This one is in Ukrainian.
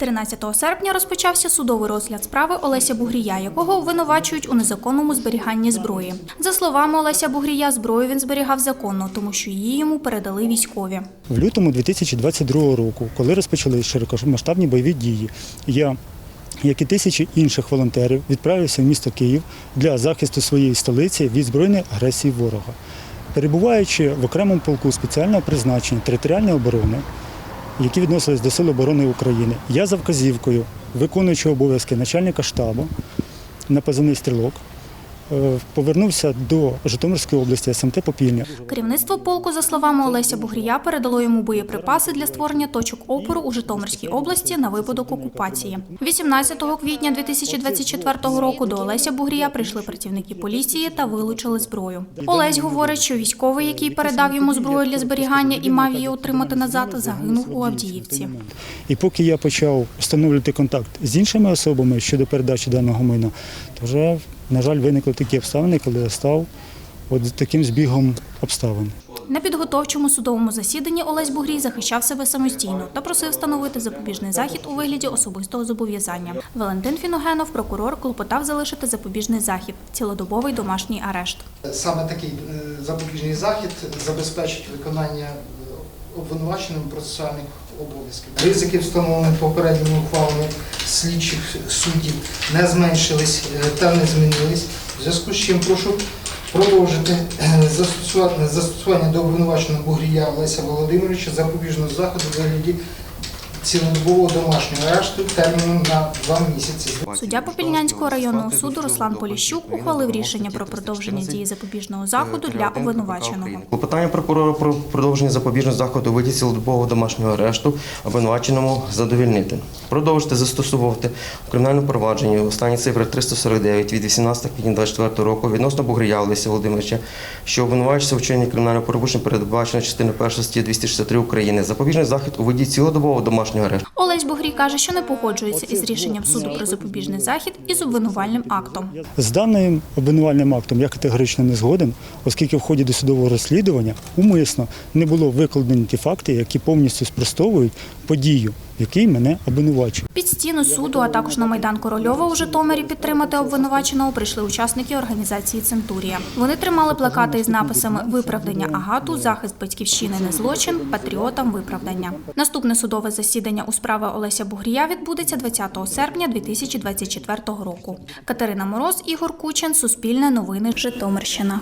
13 серпня розпочався судовий розгляд справи Олеся Бугрія, якого обвинувачують у незаконному зберіганні зброї. За словами Олеся Бугрія, зброю він зберігав законно, тому що її йому передали військові. В лютому 2022 року, коли розпочали широкомасштабні бойові дії, я, як і тисячі інших волонтерів, відправився в місто Київ для захисту своєї столиці від збройної агресії ворога. Перебуваючи в окремому полку спеціального призначення територіальної оборони, які відносились до Сил оборони України, я за вказівкою, виконуючи обов'язки начальника штабу на позивний стрілок, повернувся до Житомирської області СМТ Попільня. Керівництво полку, за словами Олеся Бугрія, передало йому боєприпаси для створення точок опору у Житомирській області на випадок окупації. 18 квітня 2024 року до Олеся Бугрія прийшли працівники поліції та вилучили зброю. Олесь говорить, що військовий, який передав йому зброю для зберігання і мав її отримати назад, загинув у Авдіївці. І поки я почав встановлювати контакт з іншими особами щодо передачі даного майна, то вже, на жаль, виникли такі обставини, коли я став от таким збігом обставин. На підготовчому судовому засіданні Олесь Бугрій захищав себе самостійно та просив встановити запобіжний захід у вигляді особистого зобов'язання. Валентин Фіногенов, прокурор, клопотав залишити запобіжний захід цілодобовий домашній арешт. Саме такий е, запобіжний захід забезпечить виконання обвинуваченим процесуальних обов'язків. Ризики, встановлені попередніми ухвалами слідчих суддів, не зменшились е, та не змінились. В зв'язку з чим прошу продовжити е, застосування, до обвинуваченого Бугрія Олеся Володимировича запобіжного заходу вигляді цілодобового домашнього арешту терміном на два місяці. Суддя Попільнянського районного суду Руслан Поліщук ухвалив рішення про продовження дії запобіжного заходу для обвинуваченого. Клопотання прокурора про продовження запобіжного заходу у виді цілодобового домашнього арешту обвинуваченому задовільнити. Продовжити застосовувати в кримінальному провадженні останні цифри 349 від 18 квітня 24 року відносно Бугрія Олеся Володимировича, що обвинувачується у вчиненні кримінального порушення передбачено частиною 1 статті 263 України. Запобіжний захід у виді цілодобового домашнього арешту. Олесь Бугрій каже, що не погоджується із рішенням суду про запобіжний захід і з обвинувальним актом. З даним обвинувальним актом я категорично не згоден, оскільки в ході досудового розслідування умисно не було викладені ті факти, які повністю спростовують подію, в якій мене обвинувачують. Під стіну суду, а також на майдан Корольова у Житомирі підтримати обвинуваченого прийшли учасники організації Центурія. Вони тримали плакати із написами Виправдання Агату, захист батьківщини не злочин, патріотам виправдання. Наступне судове засідання у справи Олеся Бугрія відбудеться 20 серпня 2024 року. Катерина Мороз, Ігор Кучин, Суспільне новини, Житомирщина.